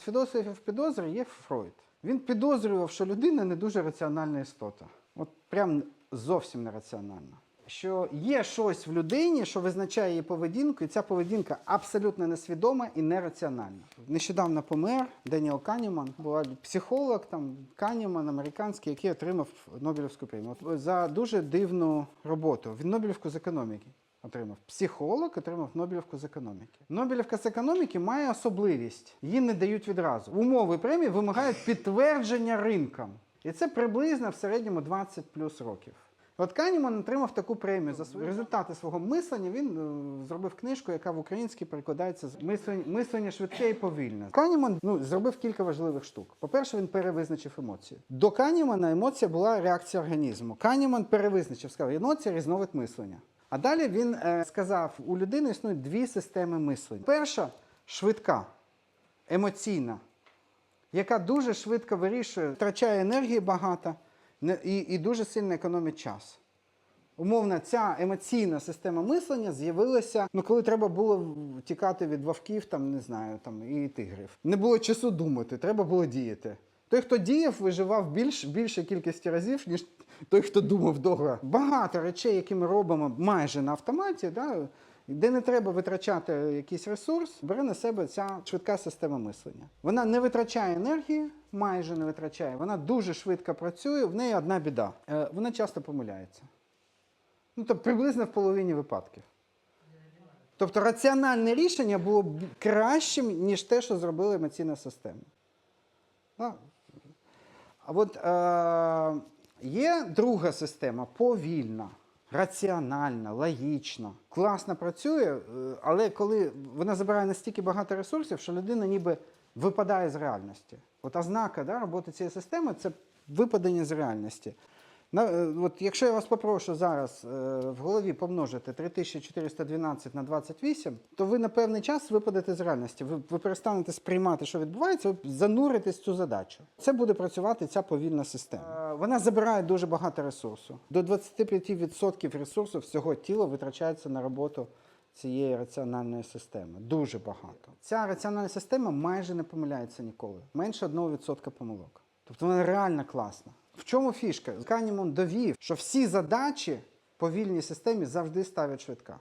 Філософів підозри є Фройд. Він підозрював, що людина не дуже раціональна істота. От прям зовсім не раціональна. Що є щось в людині, що визначає її поведінку, і ця поведінка абсолютно несвідома і нераціональна. Нещодавно помер Деніел Каніман, була психолог там Каніман, американський, який отримав Нобелівську премію за дуже дивну роботу. Він Нобелівку з економіки отримав. Психолог отримав Нобелівку з економіки. Нобелівка з економіки має особливість. Її не дають відразу. Умови премії вимагають підтвердження ринкам. І це приблизно в середньому 20 плюс років. От Каніман отримав таку премію за свої результати свого мислення. Він е, зробив книжку, яка в українській перекладається з мислення, мислення швидке і повільне. Каніман ну, зробив кілька важливих штук. По-перше, він перевизначив емоції. До Канімана емоція була реакція організму. Каніман перевизначив, сказав, емоція різновид мислення. А далі він е, сказав: у людини існують дві системи мислення. Перша швидка, емоційна, яка дуже швидко вирішує, втрачає енергії багато і, і дуже сильно економить час. Умовно, ця емоційна система мислення з'явилася, ну коли треба було тікати від вовків, там не знаю, там і тигрів. Не було часу думати, треба було діяти. Той, хто діяв, виживав більш, більше кількості разів, ніж той, хто думав довго. Багато речей, які ми робимо майже на автоматі, да, де не треба витрачати якийсь ресурс, бере на себе ця швидка система мислення. Вона не витрачає енергії, майже не витрачає. Вона дуже швидко працює. В неї одна біда. Е, Вона часто помиляється. Ну, тобто приблизно в половині випадків. Тобто раціональне рішення було б кращим, ніж те, що зробила емоційна система. А от е, є друга система повільна, раціональна, логічна, класно працює, е, але коли вона забирає настільки багато ресурсів, що людина ніби випадає з реальності. От ознака да, роботи цієї системи це випадення з реальності. На, е, от якщо я вас попрошу зараз е, в голові помножити 3412 на 28, то ви на певний час випадете з реальності. Ви, ви перестанете сприймати, що відбувається, ви зануритесь в цю задачу. Це буде працювати ця повільна система. Е, Вона забирає дуже багато ресурсу. До 25% ресурсу всього тіла витрачається на роботу цієї раціональної системи. Дуже багато. Ця раціональна система майже не помиляється ніколи. Менше 1% помилок. Тобто вона реально класна. В чому фішка? Канімон довів, що всі задачі по вільній системі завжди ставлять швидка.